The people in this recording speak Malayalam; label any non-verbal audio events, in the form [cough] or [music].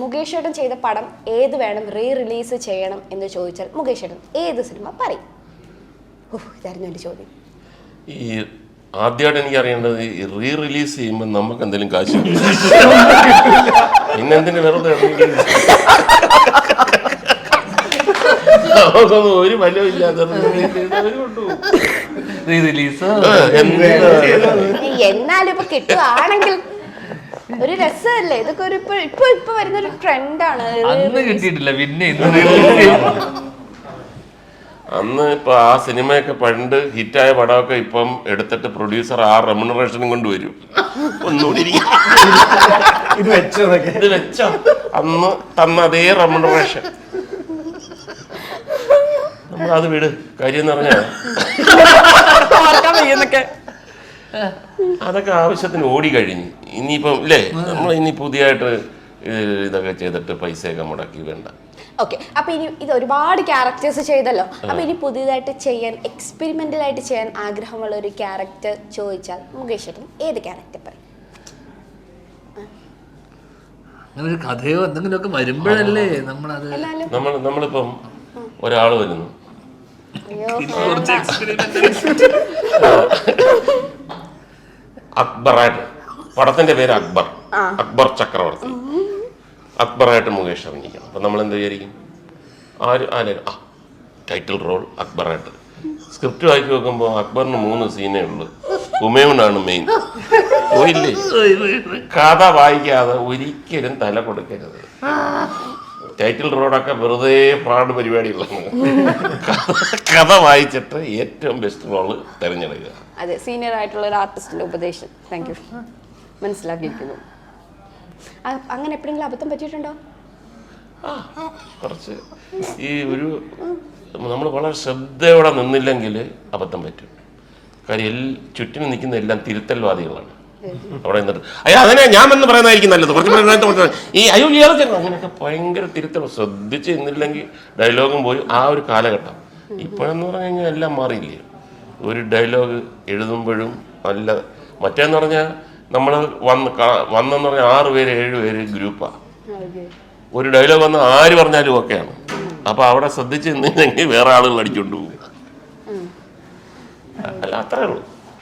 മുകേഷ് ഏട്ടൻ ചെയ്ത പടം ഏത് വേണം റീ റിലീസ് ചെയ്യണം എന്ന് ചോദിച്ചാൽ മുകേഷ് ഏട്ടൻ ഏത് സിനിമ പറയും ഓഹ് ഇതായിരുന്നു എന്റെ ചോദ്യം ഈ ആദ്യമായിട്ട് എനിക്ക് അറിയേണ്ടത് ഈ റീ റിലീസ് ചെയ്യുമ്പോൾ നമുക്ക് എന്തെങ്കിലും കാശ്. പിന്നെ എന്തിനു വെറുതെ? നമുക്കൊന്നും ഒരു ഫലവും ഇല്ലാതെ റീ റിലീസ്? എന്നാലും ഇപ്പൊ കിട്ടുകയാണെങ്കിൽ ഒരു രസമല്ലേ? ഇതൊക്കെ ഒരു ഇപ്പൊ ഇപ്പൊ ഇപ്പൊ വരുന്ന ഒരു ട്രെൻഡാണ് അന്ന് കിട്ടിയിട്ടില്ല പിന്നെ ഇന്ന് അന്ന് ഇപ്പൊ ആ സിനിമയൊക്കെ പണ്ട് ഹിറ്റായ പടമൊക്കെ ഇപ്പം എടുത്തിട്ട് പ്രൊഡ്യൂസർ ആ റെമുനറേഷനും കൊണ്ടുവരും ഒന്നുകൂടി ഇരിക്കും. ഇത് വെച്ചതൊക്കെ ഇത് വെച്ചോ. അന്ന് തന്ന അതേ റെമുനറേഷൻ നമ്മളത് വിട്. കാര്യം എന്ന് പറഞ്ഞാൽ അതൊക്കെ ആവശ്യത്തിന് ഓടി കഴിഞ്ഞു. ഇനിയിപ്പം ഇല്ലേ? നമ്മൾ ഇനി പുതിയതായിട്ട് ഇതൊക്കെ ചെയ്തിട്ട് പൈസയൊക്കെ മുടക്കി വേണ്ട. ഓക്കെ. അപ്പൊ ഇനി ഇത് ഒരുപാട് ക്യാരക്ടേഴ്സ് ചെയ്തല്ലോ. അപ്പൊ ഇനി പുതിയതായിട്ട് ചെയ്യാൻ എക്സ്പെരിമെന്റൽ ആയിട്ട് ചെയ്യാൻ ആഗ്രഹമുള്ള ഒരു ക്യാരക്ടർ ചോദിച്ചാൽ മുകേഷ് ഏട്ടൻ ഏത് ക്യാരക്ടർ പറയും? അങ്ങനെ ഒരു കഥയോ എന്തെങ്കിലുമൊക്കെ വരുമ്പോഴല്ലേ നമ്മളത് അത് നമ്മൾ നമ്മളിപ്പം ഒരാൾ വരുന്നു. കുറച്ച് എക്സ്പെരിമെന്റ് [laughs] അക്ബറായിട്ട്. പടത്തിന്റെ പേര് അക്ബർ. അക്ബർ ചക്രവർത്തി. അക്ബറായിട്ട് മുകേഷ് അഭിനയിക്കണം. അപ്പൊ നമ്മൾ എന്ത് വിചാരിക്കും? ആര് ആര് ആ ടൈറ്റിൽ റോൾ അക്ബറായിട്ട്. സ്ക്രിപ്റ്റ് വായിച്ചു നോക്കുമ്പോൾ അക്ബറിന് മൂന്ന് സീനേ ഉള്ളൂ. ഹുമയൂണാണ് മെയിൻ പോയില്ലേ? കഥ വായിക്കാതെ ഒരിക്കലും തല കൊടുക്കരുത്. ടൈറ്റിൽ റോഡൊക്കെ വെറുതെ പ്രാട് പരിപാടികളാണ്. കഥ വായിച്ചിട്ട് ഏറ്റവും ബെസ്റ്റ് റോൾ തിരഞ്ഞെടുക്കുക. അതെ സീനിയർ ആയിട്ടുള്ള ഒരു ആർട്ടിസ്റ്റിന്റെ ഉപദേശം. താങ്ക് യു മനസ്സിലാക്കിയിരിക്കുന്നു. അങ്ങനെ എപ്പോഴെങ്കിലും അബദ്ധം പറ്റിയിട്ടുണ്ടോ? കുറച്ച് ഈ ഒരു നമ്മൾ വളരെ ശ്രദ്ധയോടെ നിന്നില്ലെങ്കിൽ അബദ്ധം പറ്റും. കാര്യം എൽ ചുറ്റിനും നിൽക്കുന്ന എല്ലാം തിരുത്തൽവാദികളാണ് അവിടെ നിന്നിട്ട്. അയ്യോ അതിനെ ഞാൻ എന്ന് പറയുന്നതായിരിക്കും നല്ലത്. കുറച്ച് ഈ അയ്യോ ഇയാളൊക്കെ അങ്ങനെയൊക്കെ ഭയങ്കര തിരുത്തൽ ശ്രദ്ധിച്ച് നിന്നില്ലെങ്കിൽ ഡയലോഗും പോയി. ആ ഒരു കാലഘട്ടം. ഇപ്പോഴെന്ന് പറഞ്ഞു കഴിഞ്ഞാൽ എല്ലാം മാറിയില്ലേ? ഒരു ഡയലോഗ് എഴുതുമ്പോഴും നല്ല മറ്റേന്ന് പറഞ്ഞാൽ നമ്മൾ വന്ന് വന്നെന്ന് പറഞ്ഞാൽ ആറ് പേര് ഏഴ് പേര് ഗ്രൂപ്പാണ് ഒരു ഡയലോഗ് വന്ന് ആര് പറഞ്ഞാലും ഒക്കെയാണ് അപ്പൊ അവിടെ ശ്രദ്ധിച്ച് നിന്നില്ലെങ്കിൽ വേറെ ആളുകൾ അടിച്ചുകൊണ്ട് പോകും. അല്ല അത്രേ ഉള്ളൂ.